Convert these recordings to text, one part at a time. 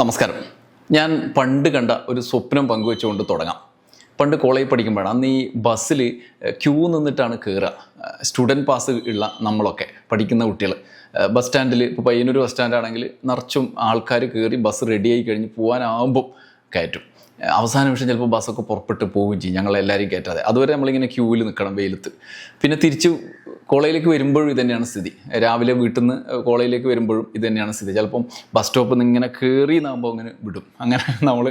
നമസ്കാരം. ഞാൻ പണ്ട് കണ്ട ഒരു സ്വപ്നം പങ്കുവെച്ചുകൊണ്ട് തുടങ്ങാം. പണ്ട് കോളേജിൽ പഠിക്കുമ്പോഴാണ് അന്ന് ഈ ബസ്സിൽ ക്യൂ നിന്നിട്ടാണ് കയറുക സ്റ്റുഡന്റ് പാസ് ഉള്ള നമ്മളൊക്കെ പഠിക്കുന്ന കുട്ടികൾ. ബസ് സ്റ്റാൻഡിൽ ഇപ്പോൾ പയ്യന്നൂർ ബസ് സ്റ്റാൻഡാണെങ്കിൽ നിറച്ചും ആൾക്കാർ കയറി ബസ് റെഡിയായി കഴിഞ്ഞ് പോകാനാകുമ്പം കയറ്റും. അവസാന നിമിഷം ചിലപ്പോൾ ബസ്സൊക്കെ പുറപ്പെട്ട് പോവുകയും ചെയ്യും. ഞങ്ങളെല്ലാവരെയും കയറ്റാതെ. അതുവരെ നമ്മളിങ്ങനെ ക്യൂവിൽ നിൽക്കണം വെയിലത്ത്. പിന്നെ തിരിച്ച് കോളേജിലേക്ക് വരുമ്പോഴും ഇത് തന്നെയാണ് സ്ഥിതി. രാവിലെ വീട്ടിൽ നിന്ന് കോളേജിലേക്ക് വരുമ്പോഴും ഇത് തന്നെയാണ് സ്ഥിതി. ചിലപ്പം ബസ് സ്റ്റോപ്പിൽ നിന്ന് ഇങ്ങനെ കയറി നാകുമ്പോൾ അങ്ങനെ വിടും. അങ്ങനെ നമ്മൾ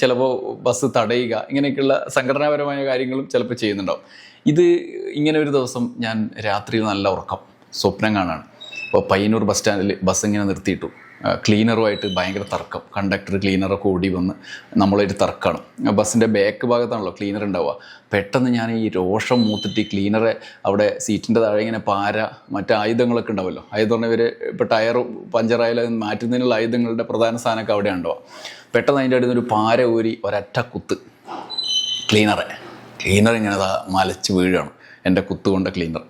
ചിലപ്പോൾ ബസ് തടയുക ഇങ്ങനെയൊക്കെയുള്ള സംഘടനാപരമായ കാര്യങ്ങളും ചിലപ്പോൾ ചെയ്യുന്നുണ്ടാവും. ഇത് ഇങ്ങനെ ഒരു ദിവസം ഞാൻ രാത്രി നല്ല ഉറക്കം സ്വപ്നം കാണാണ്. അപ്പോൾ പയ്യന്നൂർ ബസ് സ്റ്റാൻഡിൽ ബസ് ഇങ്ങനെ നിർത്തിയിട്ടു. ക്ലീനറുമായിട്ട് ഭയങ്കര തർക്കം. കണ്ടക്ടർ ക്ലീനറൊക്കെ ഓടി വന്ന് നമ്മളൊരു തർക്കമാണ് ബസ്സിന്റെ ബാക്ക് ഭാഗത്താണല്ലോ ക്ലീനർ ഉണ്ടാവുക. പെട്ടെന്ന് ഞാൻ ഈ രോഷം മൂത്തിട്ട് ക്ലീനറെ അവിടെ സീറ്റിന്റെ താഴെ ഇങ്ങനെ പാര മറ്റു ആയുധങ്ങളൊക്കെ ഉണ്ടാവുമല്ലോ. ആയുധം പറഞ്ഞാൽ ഇവർ ഇപ്പോൾ ടയർ പഞ്ചറായാലും മാറ്റുന്നതിനുള്ള ആയുധങ്ങളുടെ പ്രധാന സ്ഥാനമൊക്കെ അവിടെ ഉണ്ടാവുക. പെട്ടെന്ന് അതിന്റെ അടുത്ത് ഒരു പാര ഊരി ഒരറ്റ കുത്ത്. ക്ലീനറെ ക്ലീനർ ഇങ്ങനെ മലച്ച് വീഴാണ് എന്റെ കുത്തുകൊണ്ട ക്ലീനർ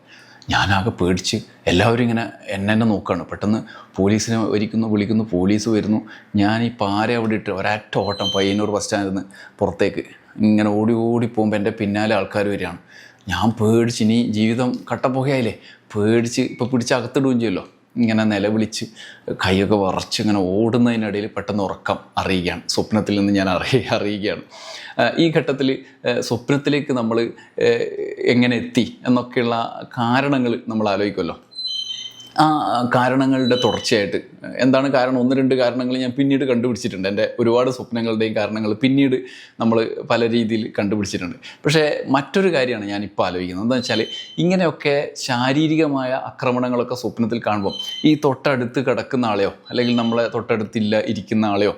ഞാനാകെ പേടിച്ച് എല്ലാവരും ഇങ്ങനെ എന്നെ തന്നെ നോക്കുകയാണ് പെട്ടെന്ന് പോലീസിനെ ഒരിക്കുന്നു വിളിക്കുന്നു പോലീസ് വരുന്നു. ഞാൻ ഈ പാര അവിടെ ഇട്ട് ഒരാറ്റ ഓട്ടം പയ്യന്നൂർ ബസ് സ്റ്റാൻഡിൽ നിന്ന് പുറത്തേക്ക് ഇങ്ങനെ ഓടി ഓടി പോകുമ്പോൾ എന്റെ പിന്നാലെ ആൾക്കാർ വരികയാണ്. ഞാൻ പേടിച്ച് ഇനി ജീവിതം കട്ടപ്പുകയായില്ലേ? പേടിച്ച് ഇപ്പോൾ പിടിച്ച് അകത്തിടുകയും ചെയ്യുമല്ലോ ഇങ്ങനെ നിലവിളിച്ച് കൈയൊക്കെ വറച്ച് ഇങ്ങനെ ഓടുന്നതിനിടയിൽ പെട്ടെന്ന് ഉറക്കം അറിയുകയാണ്. സ്വപ്നത്തിൽ നിന്ന് ഞാൻ അറിയ അറിയുകയാണ്. ഈ ഘട്ടത്തിൽ സ്വപ്നത്തിലേക്ക് നമ്മൾ എങ്ങനെ എത്തി എന്നൊക്കെയുള്ള കാരണങ്ങൾ നമ്മൾ ആലോചിക്കുമല്ലോ. ആ കാരണങ്ങളുടെ തുടർച്ചയായിട്ട്. എന്താണ് കാരണം? ഒന്ന് രണ്ട് കാരണങ്ങൾ ഞാൻ പിന്നീട് കണ്ടുപിടിച്ചിട്ടുണ്ട്. എന്റെ ഒരുപാട് സ്വപ്നങ്ങളുടെയും കാരണങ്ങൾ പിന്നീട് നമ്മൾ പല രീതിയിൽ കണ്ടുപിടിച്ചിട്ടുണ്ട്. പക്ഷേ മറ്റൊരു കാര്യമാണ് ഞാൻ ഇപ്പോൾ ആലോചിക്കുന്നത്. എന്താണെന്ന് വെച്ചാൽ ഇങ്ങനെയൊക്കെ ശാരീരികമായ ആക്രമണങ്ങളൊക്കെ സ്വപ്നത്തിൽ കാണുമ്പോൾ ഈ തൊട്ടടുത്ത് കിടക്കുന്ന ആളെയോ അല്ലെങ്കിൽ നമ്മളെ തൊട്ടടുത്തില്ല ഇരിക്കുന്ന ആളെയോ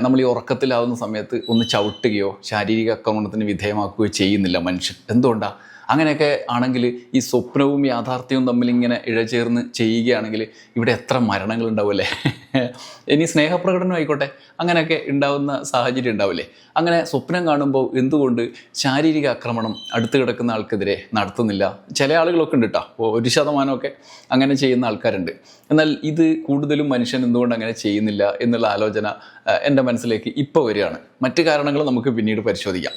നമ്മൾ ഈ ഉറക്കത്തിലാവുന്ന സമയത്ത് ഒന്ന് ചവിട്ടുകയോ ശാരീരിക ആക്രമണത്തിന് വിധേയമാക്കുകയോ ചെയ്യുന്നില്ല മനുഷ്യൻ. എന്തുകൊണ്ടാണ് അങ്ങനെയൊക്കെ ആണെങ്കിൽ ഈ സ്വപ്നവും യാഥാർത്ഥ്യവും തമ്മിൽ ഇങ്ങനെ ഇഴചേർന്ന് ചെയ്യുകയാണെങ്കിൽ ഇവിടെ എത്ര മരണങ്ങൾ ഉണ്ടാവില്ലേ ഇനി സ്നേഹപ്രകടനം ആയിക്കോട്ടെ. അങ്ങനെയൊക്കെ ഉണ്ടാവുന്ന സാഹചര്യം ഉണ്ടാവില്ലേ? അങ്ങനെ സ്വപ്നം കാണുമ്പോൾ എന്തുകൊണ്ട് ശാരീരിക ആക്രമണം അടുത്ത് കിടക്കുന്ന ആൾക്കെതിരെ നടത്തുന്നില്ല? ചില ആളുകളൊക്കെ ഉണ്ട് കേട്ടോ ഒരു ശതമാനമൊക്കെ അങ്ങനെ ചെയ്യുന്ന ആൾക്കാരുണ്ട്. എന്നാൽ ഇത് കൂടുതലും മനുഷ്യൻ എന്തുകൊണ്ട് അങ്ങനെ ചെയ്യുന്നില്ല എന്നുള്ള ആലോചന എന്റെ മനസ്സിലേക്ക് ഇപ്പോൾ വരികയാണ്. മറ്റു കാരണങ്ങൾ നമുക്ക് പിന്നീട് പരിശോധിക്കാം.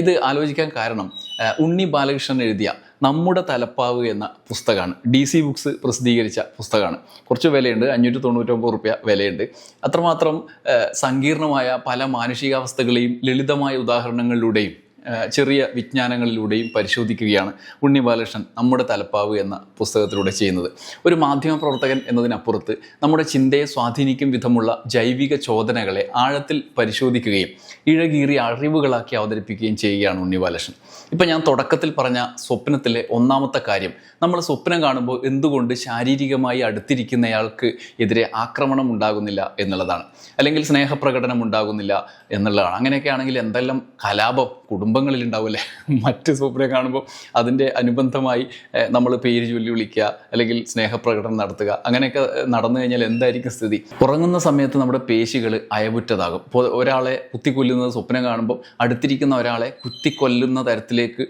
ഇത് ആലോചിക്കാൻ കാരണം ഉണ്ണി ബാലകൃഷ്ണൻ എഴുതിയ നമ്മുടെ തലപ്പാവ് എന്ന പുസ്തകമാണ്. ഡി സി ബുക്സ് പ്രസിദ്ധീകരിച്ച പുസ്തകമാണ്. കുറച്ച് വിലയുണ്ട് അഞ്ഞൂറ്റി തൊണ്ണൂറ്റൊമ്പത് റുപ്യ വിലയുണ്ട്. അത്രമാത്രം സങ്കീർണമായ പല മാനുഷികാവസ്ഥകളെയും ലളിതമായ ഉദാഹരണങ്ങളിലൂടെയും ചെറിയ വിജ്ഞാനങ്ങളിലൂടെയും പരിശോധിക്കുകയാണ് ഉണ്ണി ബാലകൃഷ്ണൻ നമ്മുടെ തലപ്പാവ് എന്ന പുസ്തകത്തിലൂടെ ചെയ്യുന്നത്. ഒരു മാധ്യമ പ്രവർത്തകൻ എന്നതിനപ്പുറത്ത് നമ്മുടെ ചിന്തയെ സ്വാധീനിക്കും വിധമുള്ള ജൈവിക ചോദനകളെ ആഴത്തിൽ പരിശോധിക്കുകയും ഇഴകീറിയ അറിവുകളാക്കി അവതരിപ്പിക്കുകയും ചെയ്യുകയാണ് ഉണ്ണി ബാലകൃഷ്ണൻ ഇപ്പം ഞാൻ തുടക്കത്തിൽ പറഞ്ഞ സ്വപ്നത്തിലെ ഒന്നാമത്തെ കാര്യം നമ്മൾ സ്വപ്നം കാണുമ്പോൾ എന്തുകൊണ്ട് ശാരീരികമായി അടുത്തിരിക്കുന്നയാൾക്ക് എതിരെ ആക്രമണം ഉണ്ടാകുന്നില്ല എന്നുള്ളതാണ്. അല്ലെങ്കിൽ സ്നേഹപ്രകടനം ഉണ്ടാകുന്നില്ല എന്നുള്ളതാണ്. അങ്ങനെയൊക്കെ ആണെങ്കിൽ എന്തെല്ലാം കലാപം കുടുംബങ്ങളിൽ ഉണ്ടാവില്ലേ മറ്റ് സൂപ്പറെ കാണുമ്പോൾ അതിന്റെ അനുബന്ധമായി നമ്മൾ പേര് ചൊല്ലി വിളിക്കുക അല്ലെങ്കിൽ സ്നേഹപ്രകടനം നടത്തുക അങ്ങനെയൊക്കെ നടന്നു കഴിഞ്ഞാൽ എന്തായിരിക്കും സ്ഥിതി? ഉറങ്ങുന്ന സമയത്ത് നമ്മുടെ പേശികൾ അയവുറ്റതാകും. ഇപ്പോൾ ഒരാളെ കുത്തിക്കൊല്ലുന്നത് സ്വപ്നം കാണുമ്പോൾ അടുത്തിരിക്കുന്ന ഒരാളെ കുത്തിക്കൊല്ലുന്ന തരത്തിലേക്ക്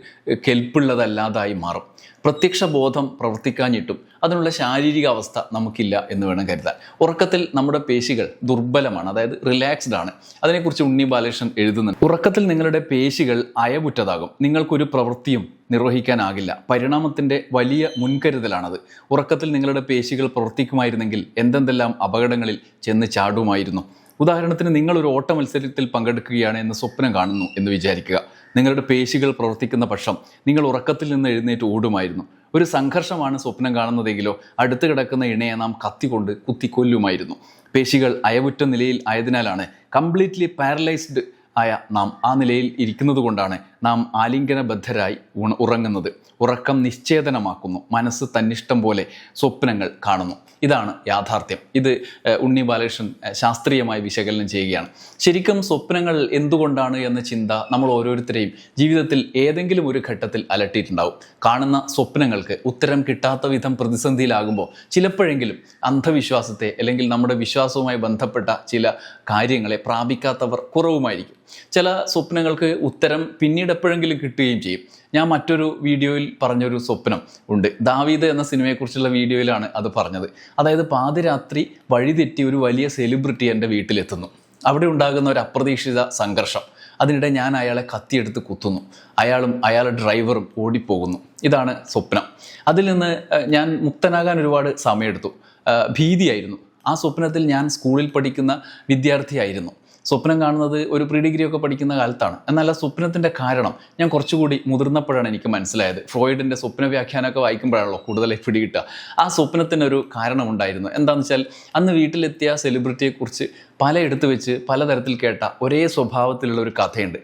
കെൽപ്പുള്ളതല്ലാതായി മാറും. പ്രത്യക്ഷ ബോധം പ്രവർത്തിക്കാഞ്ഞിട്ടും അതിനുള്ള ശാരീരിക അവസ്ഥ നമുക്കില്ല എന്ന് വേണം കരുതാൻ. ഉറക്കത്തിൽ നമ്മുടെ പേശികൾ ദുർബലമാണ് അതായത് റിലാക്സ്ഡ് ആണ്. അതിനെക്കുറിച്ച് ഉണ്ണി ബാലകൃഷ്ണൻ എഴുതുന്നുണ്ട്. ഉറക്കത്തിൽ നിങ്ങളുടെ പേശികൾ അയവുറ്റതാകും. നിങ്ങൾക്കൊരു പ്രവൃത്തിയും നിർവഹിക്കാനാകില്ല. പരിണാമത്തിന്റെ വലിയ മുൻകരുതലാണത്. ഉറക്കത്തിൽ നിങ്ങളുടെ പേശികൾ പ്രവർത്തിക്കുമായിരുന്നെങ്കിൽ എന്തെന്തെല്ലാം അപകടങ്ങളിൽ ചെന്ന് ചാടുമായിരുന്നു. ഉദാഹരണത്തിന് നിങ്ങൾ ഒരു ഓട്ട മത്സരത്തിൽ പങ്കെടുക്കുകയാണ് എന്ന് സ്വപ്നം കാണുന്നു എന്ന് വിചാരിക്കുക. നിങ്ങളുടെ പേശികൾ പ്രവർത്തിക്കുന്ന പക്ഷം നിങ്ങൾ ഉറക്കത്തിൽ നിന്ന് എഴുന്നേറ്റ് ഓടുമായിരുന്നു. ഒരു സംഘർഷമാണ് സ്വപ്നം കാണുന്നതെങ്കിലോ അടുത്ത് കിടക്കുന്ന ഇണയെ നാം കത്തിക്കൊണ്ട് കുത്തിക്കൊല്ലുമായിരുന്നു. പേശികൾ അയവുറ്റ നിലയിൽ ആയതിനാലാണ് കംപ്ലീറ്റ്ലി പാരലൈസ്ഡ് ആയ നാം ആ നിലയിൽ ഇരിക്കുന്നത് കൊണ്ടാണ് നാം ആലിംഗനബദ്ധരായി ഉറങ്ങുന്നത്. ഉറക്കം നിശ്ചേതനമാക്കുന്നു. മനസ്സ് തന്നിഷ്ടം പോലെ സ്വപ്നങ്ങൾ കാണുന്നു. ഇതാണ് യാഥാർത്ഥ്യം. ഇത് ഉണ്ണി ബാലകൃഷ്ണൻ ശാസ്ത്രീയമായി വിശകലനം ചെയ്യുകയാണ്. ശരിക്കും സ്വപ്നങ്ങൾ എന്തുകൊണ്ടാണ് എന്ന ചിന്ത നമ്മൾ ഓരോരുത്തരെയും ജീവിതത്തിൽ ഏതെങ്കിലും ഒരു ഘട്ടത്തിൽ അലട്ടിയിട്ടുണ്ടാവും. കാണുന്ന സ്വപ്നങ്ങൾക്ക് ഉത്തരം കിട്ടാത്ത വിധം പ്രതിസന്ധിയിലാകുമ്പോൾ ചിലപ്പോഴെങ്കിലും അന്ധവിശ്വാസത്തെ അല്ലെങ്കിൽ നമ്മുടെ വിശ്വാസവുമായി ബന്ധപ്പെട്ട ചില കാര്യങ്ങളെ പ്രാപിക്കാത്തവർ കുറവുമായിരിക്കും. ചില സ്വപ്നങ്ങൾക്ക് ഉത്തരം പിന്നീട് എപ്പോഴെങ്കിലും കിട്ടുകയും ചെയ്യും. ഞാൻ മറ്റൊരു വീഡിയോയിൽ പറഞ്ഞൊരു സ്വപ്നം ഉണ്ട്. ദാവീദ് എന്ന സിനിമയെക്കുറിച്ചുള്ള വീഡിയോയിലാണ് അത് പറഞ്ഞത്. അതായത് പാതിരാത്രി വഴിതെറ്റി ഒരു വലിയ സെലിബ്രിറ്റി എന്റെ വീട്ടിലെത്തുന്നു. അവിടെ ഉണ്ടാകുന്ന ഒരു അപ്രതീക്ഷിത സംഘർഷം. അതിനിടെ ഞാൻ അയാളെ കത്തിയെടുത്ത് കുത്തുന്നു. അയാളും അയാളുടെ ഡ്രൈവറും ഓടിപ്പോകുന്നു. ഇതാണ് സ്വപ്നം. അതിൽ നിന്ന് ഞാൻ മുക്തനാകാൻ ഒരുപാട് സമയമെടുത്തു. ഭീതിയായിരുന്നു. ആ സ്വപ്നത്തിൽ ഞാൻ സ്കൂളിൽ പഠിക്കുന്ന വിദ്യാർത്ഥിയായിരുന്നു. സ്വപ്നം കാണുന്നത് ഒരു പ്രീ ഡിഗ്രി ഒക്കെ പഠിക്കുന്ന കാലത്താണ്. എന്നാൽ ആ സ്വപ്നത്തിന്റെ കാരണം ഞാൻ കുറച്ചുകൂടി മുതിർന്നപ്പോഴാണ് എനിക്ക് മനസ്സിലായത്. ഫ്രോയിഡിന്റെ സ്വപ്ന വ്യാഖ്യാനമൊക്കെ വായിക്കുമ്പോഴാണല്ലോ കൂടുതൽ പിടികിട്ടുക ആ സ്വപ്നത്തിനൊരു കാരണമുണ്ടായിരുന്നു. എന്താണെന്ന് വെച്ചാൽ അന്ന് വീട്ടിലെത്തിയ സെലിബ്രിറ്റിയെക്കുറിച്ച് പലയിടത്ത് വെച്ച് പലതരത്തിൽ കേട്ട ഒരേ സ്വഭാവത്തിലുള്ള ഒരു കഥയുണ്ട്.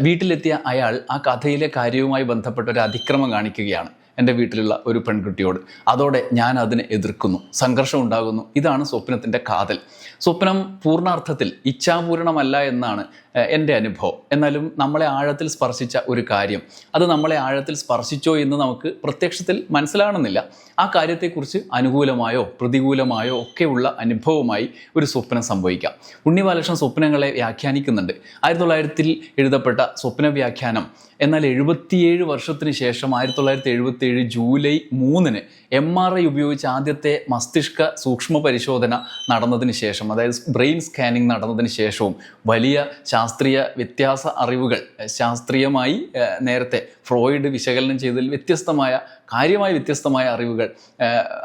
വീട്ടിലെത്തിയ അയാൾ ആ കഥയിലെ കാര്യവുമായി ബന്ധപ്പെട്ട ഒരു അതിക്രമം കാണിക്കുകയാണ്. എന്റെ വീട്ടിലുള്ള ഒരു പെൺകുട്ടിയോട്. അതോടെ ഞാൻ അതിനെ എതിർക്കുന്നു. സംഘർഷം ഉണ്ടാകുന്നു. ഇതാണ് സ്വപ്നത്തിന്റെ കാതൽ. സ്വപ്നം പൂർണാർത്ഥത്തിൽ ഇച്ഛാപൂരണമല്ല എന്നാണ് എന്റെ അനുഭവം. എന്നാലും നമ്മളെ ആഴത്തിൽ സ്പർശിച്ച ഒരു കാര്യം. അത് നമ്മളെ ആഴത്തിൽ സ്പർശിച്ചോ എന്ന് നമുക്ക് പ്രത്യക്ഷത്തിൽ മനസ്സിലാകണമെന്നില്ല ആ കാര്യത്തെക്കുറിച്ച് അനുകൂലമായോ പ്രതികൂലമായോ ഒക്കെയുള്ള അനുഭവമായി ഒരു സ്വപ്നം സംഭവിക്കാം. ഉണ്ണി ബാലകൃഷ്ണൻ സ്വപ്നങ്ങളെ വ്യാഖ്യാനിക്കുന്നുണ്ട്. ആയിരത്തി തൊള്ളായിരത്തിൽ എഴുതപ്പെട്ട സ്വപ്ന വ്യാഖ്യാനം എന്നാൽ എഴുപത്തിയേഴ് വർഷത്തിന് ശേഷം ആയിരത്തി തൊള്ളായിരത്തി എഴുപത്തി ഏഴ് ജൂലൈ മൂന്നിന് എം ആർ ഐ ഉപയോഗിച്ച് ആദ്യത്തെ മസ്തിഷ്ക സൂക്ഷ്മ പരിശോധന നടന്നതിന് ശേഷം അതായത് ബ്രെയിൻ സ്കാനിങ് നടന്നതിന് ശേഷവും വലിയ ശാസ്ത്രീയ വ്യത്യാസ അറിവുകൾ ശാസ്ത്രീയമായി നേരത്തെ ഫ്രോയിഡ് വിശകലനം ചെയ്തതിൽ വ്യത്യസ്തമായ കാര്യമായി വ്യത്യസ്തമായ അറിവുകൾ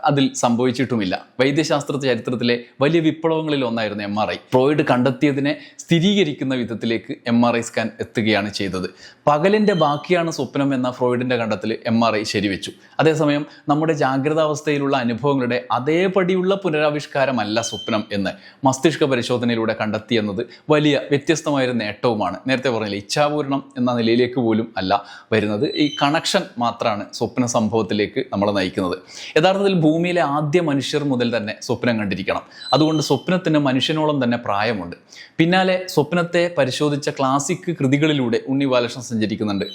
അതിൽ സംഭവിച്ചിട്ടുമില്ല. വൈദ്യശാസ്ത്ര ചരിത്രത്തിലെ വലിയ വിപ്ലവങ്ങളിൽ ഒന്നായിരുന്നു എം ആർ ഐ ഫ്രോയിഡ് കണ്ടെത്തിയതിനെ സ്ഥിരീകരിക്കുന്ന വിധത്തിലേക്ക് എം ആർ ഐ സ്കാൻ എത്തുകയാണ് ചെയ്തത്. പകലിന്റെ ബാക്കിയാണ് സ്വപ്നം എന്ന ഫ്രോയിഡിന്റെ കണ്ടെത്തൽ എം ആർ ഐ ശരിവെച്ചു. അതേസമയം നമ്മുടെ ജാഗ്രതാവസ്ഥയിലുള്ള അനുഭവങ്ങളുടെ അതേപടിയുള്ള പുനരാവിഷ്കാരമല്ല സ്വപ്നം എന്ന് മസ്തിഷ്ക പരിശോധനയിലൂടെ കണ്ടെത്തിയെന്നത് വലിയ വ്യത്യസ്തമായൊരു നേട്ടവുമാണ്. നേരത്തെ പറഞ്ഞില്ല ഇച്ഛാപൂരണം എന്ന നിലയിലേക്ക് പോലും അല്ല വരുന്നത്. ഈ കണക്ഷൻ മാത്രമാണ് സ്വപ്ന സംഭവത്തിലേക്ക് നമ്മളെ നയിക്കുന്നത്. യഥാർത്ഥത്തിൽ ഭൂമിയിലെ ആദ്യ മനുഷ്യർ മുതൽ തന്നെ സ്വപ്നം കണ്ടിരിക്കണം. അതുകൊണ്ട് സ്വപ്നത്തിന് മനുഷ്യനോളം തന്നെ പ്രായമുണ്ട്. പിന്നാലെ സ്വപ്നത്തെ പരിശോധിച്ച ക്ലാസിക് കൃതികളിലൂടെ ഉണ്ണി ബാലകൃഷ്ണൻ സഞ്ചരിക്കുന്നുണ്ട്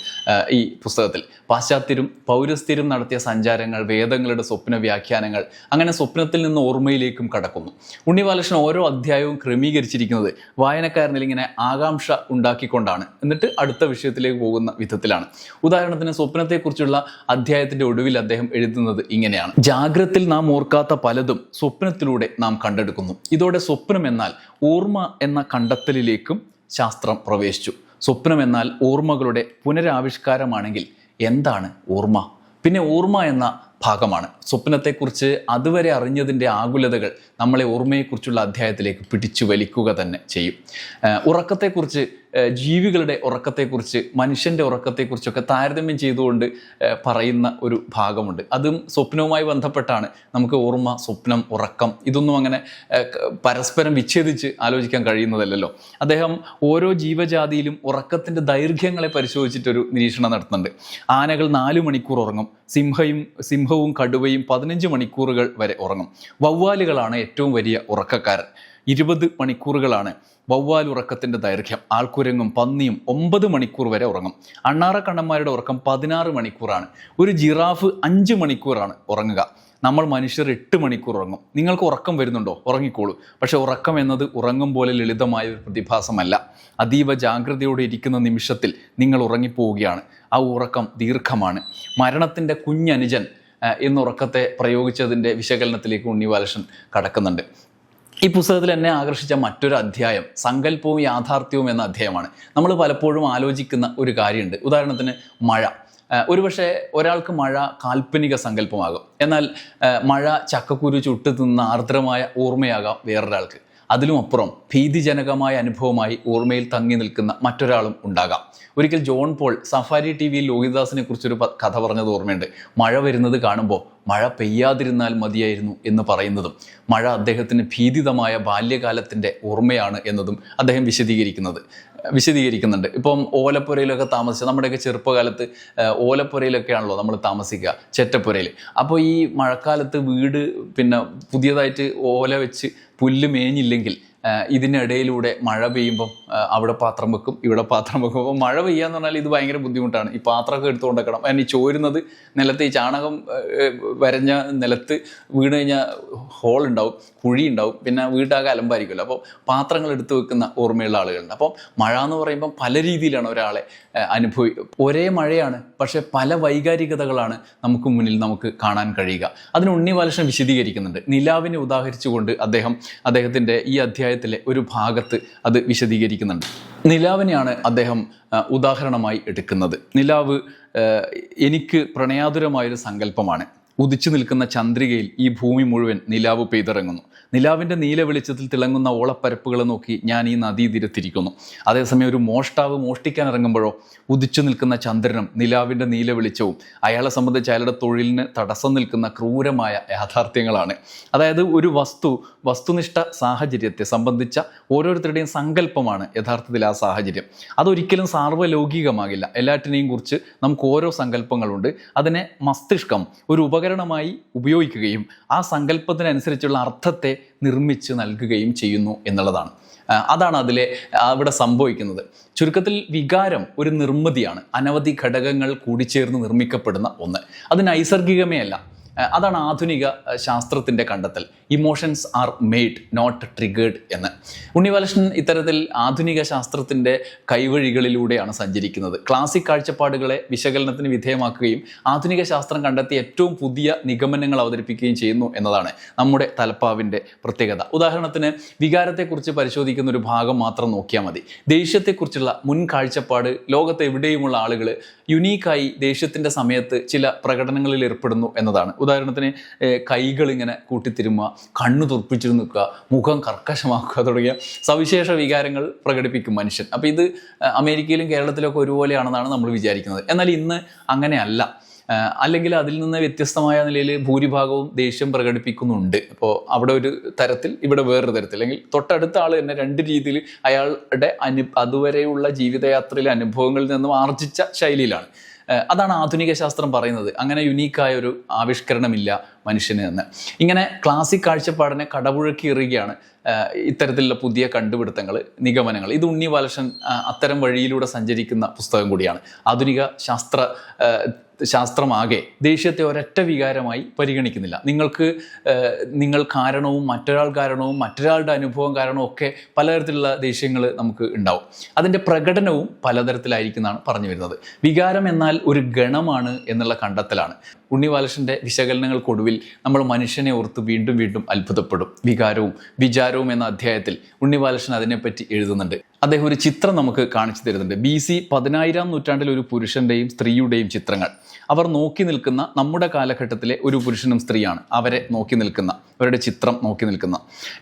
ഈ പുസ്തകത്തിൽ. പാശ്ചാത്യരും പൗരസ്ത്യരും നടത്തിയ സഞ്ചാരങ്ങൾ വേദങ്ങളുടെ സ്വപ്ന വ്യാഖ്യാനങ്ങൾ അങ്ങനെ സ്വപ്നത്തിൽ നിന്ന് ഓർമ്മയിലേക്കും കടക്കുന്നു. ഉണ്ണി ബാലകൃഷ്ണൻ ഓരോ അധ്യായവും ക്രമീകരിച്ചിരിക്കുന്നത് വായനക്കാരനിൽ ഇങ്ങനെ ആകാംക്ഷ ഉണ്ടാക്കിക്കൊണ്ടാണ്. എന്നിട്ട് അടുത്ത വിഷയത്തിലേക്ക് പോകുന്ന വിധത്തിലാണ്. ഉദാഹരണത്തിന് സ്വപ്നത്തെക്കുറിച്ചുള്ള അധ്യായത്തിന്റെ ഒടുവിൽ അദ്ദേഹം എഴുതുന്നത് ഇങ്ങനെയാണ്. ജാഗ്രത്തിൽ നാം ഓർക്കാത്ത പലതും സ്വപ്നത്തിലൂടെ നാം കണ്ടെടുക്കുന്നു. ഇതോടെ സ്വപ്നം എന്നാൽ ഓർമ്മ എന്ന കണ്ടെത്തലിലേക്കും ശാസ്ത്രം പ്രവേശിച്ചു. സ്വപ്നം എന്നാൽ ഓർമ്മകളുടെ പുനരാവിഷ്കാരമാണെങ്കിൽ എന്താണ് ഓർമ്മ? പിന്നെ ഓർമ്മ എന്ന ഭാഗമാണ്. സ്വപ്നത്തെക്കുറിച്ച് അതുവരെ അറിഞ്ഞതിന്റെ ആകുലതകൾ നമ്മളെ ഓർമ്മയെക്കുറിച്ചുള്ള അധ്യായത്തിലേക്ക് പിടിച്ചു വലിക്കുക തന്നെ ചെയ്യും. ഉറക്കത്തെക്കുറിച്ച് ജീവികളുടെ ഉറക്കത്തെക്കുറിച്ച് മനുഷ്യന്റെ ഉറക്കത്തെക്കുറിച്ചൊക്കെ താരതമ്യം ചെയ്തുകൊണ്ട് പറയുന്ന ഒരു ഭാഗമുണ്ട്. അതും സ്വപ്നവുമായി ബന്ധപ്പെട്ടാണ് നമുക്ക് ഓർമ്മ സ്വപ്നം ഉറക്കം ഇതൊന്നും അങ്ങനെ പരസ്പരം വിച്ഛേദിച്ച് ആലോചിക്കാൻ കഴിയുന്നതല്ലല്ലോ. അദ്ദേഹം ഓരോ ജീവജാതിയിലും ഉറക്കത്തിന്റെ ദൈർഘ്യങ്ങളെ പരിശോധിച്ചിട്ടൊരു നിരീക്ഷണം നടത്തുന്നുണ്ട്. ആനകൾ നാല് മണിക്കൂർ ഉറങ്ങും സിംഹയും സിംഹവും കടുവയും പതിനഞ്ച് മണിക്കൂറുകൾ വരെ ഉറങ്ങും. വവ്വാലുകളാണ് ഏറ്റവും വലിയ ഉറക്കക്കാരൻ. ഇരുപത് മണിക്കൂറുകളാണ് വവ്വാൽ ഉറക്കത്തിന്റെ ദൈർഘ്യം. ആൾക്കുരങ്ങും പന്നിയും ഒമ്പത് മണിക്കൂർ വരെ ഉറങ്ങും. അണ്ണാറ കണ്ണന്മാരുടെ ഉറക്കം പതിനാറ് മണിക്കൂറാണ്. ഒരു ജിറാഫ് അഞ്ച് മണിക്കൂറാണ് ഉറങ്ങുക. നമ്മൾ മനുഷ്യർ എട്ട് മണിക്കൂർ ഉറങ്ങും. നിങ്ങൾക്ക് ഉറക്കം വരുന്നുണ്ടോ? ഉറങ്ങിക്കോളൂ. പക്ഷേ ഉറക്കം എന്നത് ഉറങ്ങും പോലെ ലളിതമായ ഒരു പ്രതിഭാസമല്ല. അതീവ ജാഗ്രതയോടെ ഇരിക്കുന്ന നിമിഷത്തിൽ നിങ്ങൾ ഉറങ്ങിപ്പോവുകയാണ്. ആ ഉറക്കം ദീർഘമാണ്. മരണത്തിന്റെ കുഞ്ഞനുജൻ ആ, എന്ന ഉറക്കത്തെ പ്രയോഗിച്ചതിന്റെ വിശകലനത്തിലേക്ക് ഉണ്ണി ബാലകൃഷ്ണൻ കടക്കുന്നുണ്ട്. ഈ പുസ്തകത്തിൽ എന്നെ ആകർഷിച്ച മറ്റൊരു അധ്യായം സങ്കല്പവും യാഥാർത്ഥ്യവും എന്ന അധ്യായമാണ്. നമ്മൾ പലപ്പോഴും ആലോചിക്കുന്ന ഒരു കാര്യമുണ്ട്. ഉദാഹരണത്തിന് മഴ. ഒരുപക്ഷെ ഒരാൾക്ക് മഴ കാൽപ്പനിക സങ്കല്പമാകും. എന്നാൽ മഴ ചക്കക്കുരു ചുട്ടു തിന്ന ആർദ്രമായ ഓർമ്മയാകാം വേറൊരാൾക്ക്. അതിലും അപ്പുറം ഭീതിജനകമായ അനുഭവമായി ഓർമ്മയിൽ തങ്ങി നിൽക്കുന്ന മറ്റൊരാളും ഉണ്ടാകാം. ഒരിക്കൽ ജോൺ പോൾ സഫാരി ടി വിയിൽ ലോഹിദാസിനെ കുറിച്ചൊരു കഥ പറഞ്ഞത് ഓർമ്മയുണ്ട്. മഴ വരുന്നത് കാണുമ്പോൾ മഴ പെയ്യാതിരുന്നാൽ മതിയായിരുന്നു എന്ന് പറയുന്നതും മഴ അദ്ദേഹത്തിന് ഭീതിതമായ ബാല്യകാലത്തിന്റെ ഓർമ്മയാണ് എന്നതും അദ്ദേഹം വിശദീകരിക്കുന്നത് വിശദീകരിക്കുന്നുണ്ട്. ഇപ്പം ഓലപ്പുരയിലൊക്കെ താമസിച്ച നമ്മുടെയൊക്കെ ചെറുപ്പകാലത്ത് ഓലപ്പുരയിലൊക്കെയാണല്ലോ നമ്മൾ താമസിക്കുക ചെറ്റപ്പുരയിൽ. അപ്പോൾ ഈ മഴക്കാലത്ത് വീട് പിന്നെ പുതിയതായിട്ട് ഓല വെച്ച് പുല്ല് മേഞ്ഞില്ലെങ്കിൽ ഇതിനിടയിലൂടെ മഴ പെയ്യുമ്പം അവിടെ പാത്രം വെക്കും ഇവിടെ പാത്രം വെക്കും. അപ്പോൾ മഴ പെയ്യാന്ന് പറഞ്ഞാൽ ഇത് ഭയങ്കര ബുദ്ധിമുട്ടാണ്. ഈ പാത്രമൊക്കെ എടുത്തുകൊണ്ട് വെക്കണം അതിന് ചോരുന്നത് നിലത്ത് ഈ ചാണകം വരഞ്ഞ നിലത്ത് വീണ് കഴിഞ്ഞാൽ ഹോൾ ഉണ്ടാവും കുഴി ഉണ്ടാവും പിന്നെ വീട്ടാകെ അലമ്പായിരിക്കുമല്ലോ. അപ്പോൾ പാത്രങ്ങൾ എടുത്ത് വെക്കുന്ന ഓർമ്മയുള്ള ആളുകളുണ്ട്. അപ്പം മഴ എന്ന് പറയുമ്പം പല രീതിയിലാണ് ഒരാളെ അനുഭവി ഒരേ മഴയാണ് പക്ഷേ പല വൈകാരികതകളാണ് നമുക്ക് മുന്നിൽ നമുക്ക് കാണാൻ കഴിയുക. അതിന് ഉണ്ണി ബാലകൃഷ്ണൻ വിശദീകരിക്കുന്നുണ്ട്. നിലാവിനെ ഉദാഹരിച്ചുകൊണ്ട് അദ്ദേഹം അദ്ദേഹത്തിന്റെ ഈ അധ്യായത്തിലെ ഒരു ഭാഗത്ത് അത് വിശദീകരിക്കുന്നുണ്ട്. നിലാവിനെയാണ് അദ്ദേഹം ഉദാഹരണമായി എടുക്കുന്നത്. നിലാവ് എനിക്ക് പ്രണയാതുരമായൊരു സങ്കല്പമാണ്. ഉദിച്ചു നിൽക്കുന്ന ചന്ദ്രികയിൽ ഈ ഭൂമി മുഴുവൻ നിലാവ് പെയ്തിറങ്ങുന്നു. നിലാവിന്റെ നീല വെളിച്ചത്തിൽ തിളങ്ങുന്ന ഓളപ്പരപ്പുകളെ നോക്കി ഞാൻ ഈ നദീതീരത്തിരിക്കുന്നു അതേസമയം ഒരു മോഷ്ടാവ് മോഷ്ടിക്കാൻ ഇറങ്ങുമ്പോഴോ ഉദിച്ചു നിൽക്കുന്ന ചന്ദ്രനും നിലാവിന്റെ നീല വെളിച്ചവും അയാളെ സംബന്ധിച്ച് അയാളുടെ തൊഴിലിന് തടസ്സം നിൽക്കുന്ന ക്രൂരമായ യാഥാർത്ഥ്യങ്ങളാണ്. അതായത് ഒരു വസ്തു വസ്തുനിഷ്ഠ സാഹചര്യത്തെ സംബന്ധിച്ച ഓരോരുത്തരുടെയും സങ്കല്പമാണ് യഥാർത്ഥത്തിൽ ആ സാഹചര്യം. അതൊരിക്കലും സാർവലൗകികമാകില്ല. എല്ലാറ്റിനെയും കുറിച്ച് നമുക്ക് ഓരോ സങ്കല്പങ്ങളുണ്ട്. അതിനെ മസ്തിഷ്കം ഒരു ഉപകരണമായി ഉപയോഗിക്കുകയും ആ സങ്കല്പത്തിനനുസരിച്ചുള്ള അർത്ഥത്തെ നിർമ്മിച്ച് നൽകുകയും ചെയ്യുന്നു എന്നുള്ളതാണ്. അതാണ് അതിലെ അവിടെ സംഭവിക്കുന്നത്. ചുരുക്കത്തിൽ വികാരം ഒരു നിർമ്മിതിയാണ്. അനവധി ഘടകങ്ങൾ കൂടിച്ചേർന്ന് നിർമ്മിക്കപ്പെടുന്ന ഒന്ന്. അത് നൈസർഗികമേ അല്ല അതാണ് ആധുനിക ശാസ്ത്രത്തിന്റെ കണ്ടെത്തൽ. Emotions are made not triggered എന്ന്. ഉണ്ണിബാലകൃഷ്ണൻ ഇത്തരത്തിൽ ആധുനിക ശാസ്ത്രത്തിന്റെ കൈവഴികളിലൂടെയാണ് സഞ്ചരിക്കുന്നത്. ക്ലാസിക് കാഴ്ചപ്പാടുകളെ വിശകലനത്തിന് വിധേയമാക്കുകയും ആധുനിക ശാസ്ത്രം കണ്ടെത്തിയ ഏറ്റവും പുതിയ നിഗമനങ്ങൾ അവതരിപ്പിക്കുകയും ചെയ്യുന്നു എന്നതാണ് നമ്മുടെ തലപ്പാവിന്റെ പ്രത്യേകത. ഉദാഹരണത്തിന് വികാരത്തെക്കുറിച്ച് പരിശോധിക്കുന്ന ഒരു ഭാഗം മാത്രം നോക്കിയാൽ മതി. ദേഷ്യത്തെക്കുറിച്ചുള്ള മുൻ കാഴ്ചപ്പാട് ലോകത്ത് എവിടെയുമുള്ള ആളുകൾ യുണീക്കായി ദേഷ്യത്തിന്റെ സമയത്ത് ചില പ്രകടനങ്ങളിൽ ഏർപ്പെടുന്നു എന്നതാണ്. ഉദാഹരണത്തിന് കൈകൾ ഇങ്ങനെ കൂട്ടിത്തിരുമുക കണ്ണു തുറപ്പിച്ചു നിൽക്കുക മുഖം കർക്കശമാക്കുക തുടങ്ങിയ സവിശേഷ വികാരങ്ങൾ പ്രകടിപ്പിക്കും മനുഷ്യൻ. അപ്പോൾ ഇത് അമേരിക്കയിലും കേരളത്തിലൊക്കെ ഒരുപോലെയാണെന്നാണ് നമ്മൾ വിചാരിക്കുന്നത്. എന്നാൽ ഇന്ന് അങ്ങനെയല്ല. അല്ലെങ്കിൽ അതിൽ നിന്ന് വ്യത്യസ്തമായ നിലയിൽ ഭൂരിഭാഗവും ദേഷ്യം പ്രകടിപ്പിക്കുന്നുണ്ട്. അപ്പോൾ അവിടെ ഒരു തരത്തിൽ ഇവിടെ വേറൊരു തരത്തിൽ. അല്ലെങ്കിൽ തൊട്ടടുത്ത ആൾ തന്നെ രണ്ട് രീതിയിൽ അയാളുടെ അനു അതുവരെയുള്ള ജീവിതയാത്രയിലെ അനുഭവങ്ങളിൽ നിന്നും ആർജിച്ച ശൈലിയിലാണ്. അതാണ് ആധുനിക ശാസ്ത്രം പറയുന്നത്. അങ്ങനെ യുണീക്കായ ഒരു ആവിഷ്കരണമില്ല മനുഷ്യന് എന്ന്. ഇങ്ങനെ ക്ലാസിക് കാഴ്ചപ്പാടിനെ കടപുഴക്കി എറിയുകയാണ് ഇത്തരത്തിലുള്ള പുതിയ കണ്ടുപിടുത്തങ്ങൾ നിഗമനങ്ങൾ ഇത് ഉണ്ണി ബാലകൃഷ്ണൻ അത്തരം വഴിയിലൂടെ സഞ്ചരിക്കുന്ന പുസ്തകം കൂടിയാണ്. ആധുനിക ശാസ്ത്ര ശാസ്ത്രമാകെ ദേഷ്യത്തെ ഒരൊറ്റ വികാരമായി പരിഗണിക്കുന്നില്ല. നിങ്ങൾക്ക് നിങ്ങൾ കാരണവും മറ്റൊരാൾ കാരണവും മറ്റൊരാളുടെ അനുഭവം കാരണവും ഒക്കെ പലതരത്തിലുള്ള ദേഷ്യങ്ങൾ നമുക്ക് ഉണ്ടാവും. അതിന്റെ പ്രകടനവും പലതരത്തിലായിരിക്കുന്നതാണ് പറഞ്ഞു വരുന്നത്. വികാരം എന്നാൽ ഒരു ഗണമാണ് എന്നുള്ള കണ്ടെത്തലാണ്. ഉണ്ണി ബാലകൃഷ്ണന്റെ വിശകലനങ്ങൾക്കൊടുവിൽ നമ്മൾ മനുഷ്യനെ ഓർത്ത് വീണ്ടും വീണ്ടും അത്ഭുതപ്പെടും. വികാരവും വിചാരവും എന്ന അധ്യായത്തിൽ ഉണ്ണി ബാലകൃഷ്ണൻ അതിനെപ്പറ്റി എഴുതുന്നുണ്ട്. അദ്ദേഹം ഒരു ചിത്രം നമുക്ക് കാണിച്ചു തരുന്നുണ്ട്. ബി സി പതിനായിരം നൂറ്റാണ്ടിൽ ഒരു പുരുഷന്റെയും സ്ത്രീയുടെയും ചിത്രങ്ങൾ. അവർ നോക്കി നിൽക്കുന്ന നമ്മുടെ കാലഘട്ടത്തിലെ ഒരു പുരുഷനും സ്ത്രീയാണ് അവരെ നോക്കി നിൽക്കുന്ന അവരുടെ ചിത്രം നോക്കി നിൽക്കുന്ന.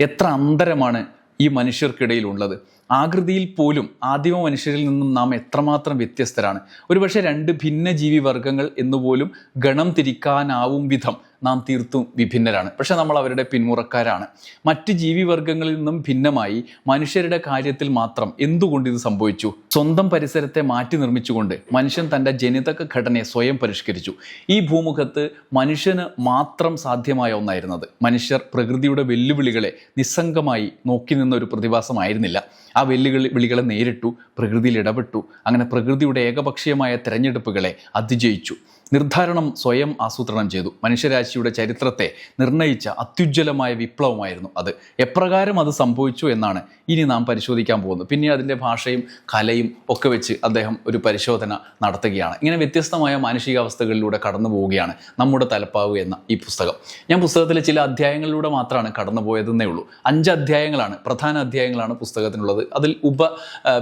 എത്ര അന്തരമാണ് ഈ മനുഷ്യർക്കിടയിൽ ഉള്ളത് ആകൃതിയിൽ പോലും ആദിമ മനുഷ്യരിൽ നിന്നും നാം എത്രമാത്രം വ്യത്യസ്തരാണ്. ഒരുപക്ഷെ രണ്ട് ഭിന്ന ജീവി വർഗങ്ങൾ എന്നുപോലും ഗണം തിരിക്കാനാവും വിധം നാം തീർത്തും വിഭിന്നരാണ്. പക്ഷേ നമ്മൾ അവരുടെ പിന്മുറക്കാരാണ്. മറ്റ് ജീവിവർഗങ്ങളിൽ നിന്നും ഭിന്നമായി മനുഷ്യരുടെ കാര്യത്തിൽ മാത്രം എന്തുകൊണ്ട് ഇത് സംഭവിച്ചു? സ്വന്തം പരിസരത്തെ മാറ്റി നിർമ്മിച്ചുകൊണ്ട് മനുഷ്യൻ തന്റെ ജനിതക ഘടനയെ സ്വയം പരിഷ്കരിച്ചു. ഈ ഭൂമുഖത്ത് മനുഷ്യന് മാത്രം സാധ്യമായ ഒന്നായിരുന്നത്. മനുഷ്യർ പ്രകൃതിയുടെ വെല്ലുവിളികളെ നിസ്സംഗമായി നോക്കി നിന്ന ഒരു പ്രതിഭാസമായിരുന്നില്ല. ആ വെല്ലുവിളി വിളികളെ നേരിട്ടു പ്രകൃതിയിൽ ഇടപെട്ടു. അങ്ങനെ പ്രകൃതിയുടെ ഏകപക്ഷീയമായ തെരഞ്ഞെടുപ്പുകളെ അതിജയിച്ചു. നിർദ്ധാരണം സ്വയം ആസൂത്രണം ചെയ്തു. മനുഷ്യരാശിയുടെ ചരിത്രത്തെ നിർണയിച്ച അത്യുജ്വലമായ വിപ്ലവമായിരുന്നു അത്. എപ്രകാരം അത് സംഭവിച്ചു എന്നാണ് ഇനി നാം പരിശോധിക്കാൻ പോകുന്നത്. പിന്നെ അതിന്റെ ഭാഷയും കലയും ഒക്കെ വെച്ച് അദ്ദേഹം ഒരു പരിശോധന നടത്തുകയാണ്. ഇങ്ങനെ വ്യത്യസ്തമായ മാനസികാവസ്ഥകളിലൂടെ കടന്നു പോവുകയാണ് നമ്മുടെ തലപ്പാവ് എന്ന ഈ പുസ്തകം. ഞാൻ പുസ്തകത്തിലെ ചില അധ്യായങ്ങളിലൂടെ മാത്രമാണ് കടന്നു പോയതെന്നേ ഉള്ളൂ. അഞ്ച് അധ്യായങ്ങളാണ് പ്രധാന അധ്യായങ്ങളാണ് പുസ്തകത്തിനുള്ളത്. അതിൽ ഉപ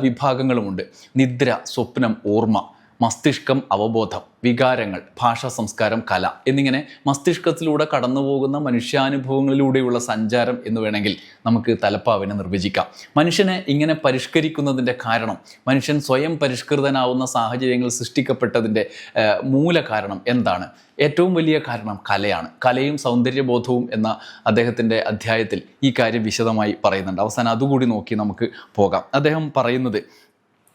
വിഭാഗങ്ങളുമുണ്ട്. നിദ്ര സ്വപ്നം ഓർമ്മ. മസ്തിഷ്കം അവബോധം വികാരങ്ങൾ ഭാഷാ സംസ്കാരം കല എന്നിങ്ങനെ മസ്തിഷ്കത്തിലൂടെ കടന്നുപോകുന്ന മനുഷ്യാനുഭവങ്ങളിലൂടെയുള്ള സഞ്ചാരം എന്ന് വേണമെങ്കിൽ നമുക്ക് തലപ്പാവിനെ നിർവചിക്കാം. മനുഷ്യനെ ഇങ്ങനെ പരിഷ്കരിക്കുന്നതിന്റെ കാരണം മനുഷ്യൻ സ്വയം പരിഷ്കൃതനാവുന്ന സാഹചര്യങ്ങൾ സൃഷ്ടിക്കപ്പെട്ടതിന്റെ മൂല കാരണം എന്താണ്? ഏറ്റവും വലിയ കാരണം കലയാണ്. കലയും സൗന്ദര്യബോധവും എന്ന അദ്ദേഹത്തിന്റെ അധ്യായത്തിൽ ഈ കാര്യം വിശദമായി പറയുന്നുണ്ട്. അവസാനം അതുകൂടി നോക്കി നമുക്ക് പോകാം. അദ്ദേഹം പറയുന്നത്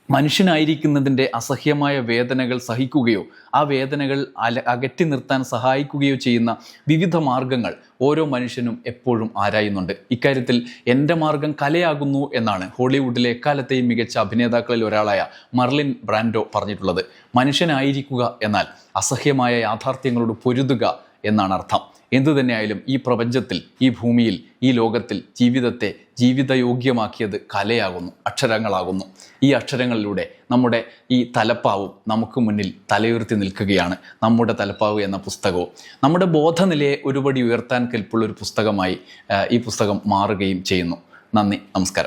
മനുഷ്യനായിരിക്കുന്നതിന്റെ അസഹ്യമായ വേദനകൾ സഹിക്കുകയോ ആ വേദനകൾ അല അകറ്റി നിർത്താൻ സഹായിക്കുകയോ ചെയ്യുന്ന വിവിധ മാർഗങ്ങൾ ഓരോ മനുഷ്യനും എപ്പോഴും ആരായുന്നുണ്ട്. ഇക്കാര്യത്തിൽ എന്റെ മാർഗം കലയാകുന്നു എന്നാണ് ഹോളിവുഡിലെ എക്കാലത്തെയും മികച്ച അഭിനേതാക്കളിൽ ഒരാളായ മർലിൻ ബ്രാൻഡോ പറഞ്ഞിട്ടുള്ളത്. മനുഷ്യനായിരിക്കുക എന്നാൽ അസഹ്യമായ യാഥാർത്ഥ്യങ്ങളോട് പൊരുതുക എന്നാണ് അർത്ഥം. എന്തു തന്നെയായാലും ഈ പ്രപഞ്ചത്തിൽ ഈ ഭൂമിയിൽ ഈ ലോകത്തിൽ ജീവിതത്തെ ജീവിതയോഗ്യമാക്കിയത് കലയാകുന്നു അക്ഷരങ്ങളാകുന്നു. ഈ അക്ഷരങ്ങളിലൂടെ നമ്മുടെ ഈ തലപ്പാവും നമുക്ക് മുന്നിൽ തലയുയർത്തി നിൽക്കുകയാണ്. നമ്മുടെ തലപ്പാവ് എന്ന പുസ്തകവും നമ്മുടെ ബോധനിലയെ ഒരുപടി ഉയർത്താൻ കെൽപ്പുള്ള ഒരു പുസ്തകമായി ഈ പുസ്തകം മാറുകയും ചെയ്യുന്നു. നന്ദി നമസ്കാരം.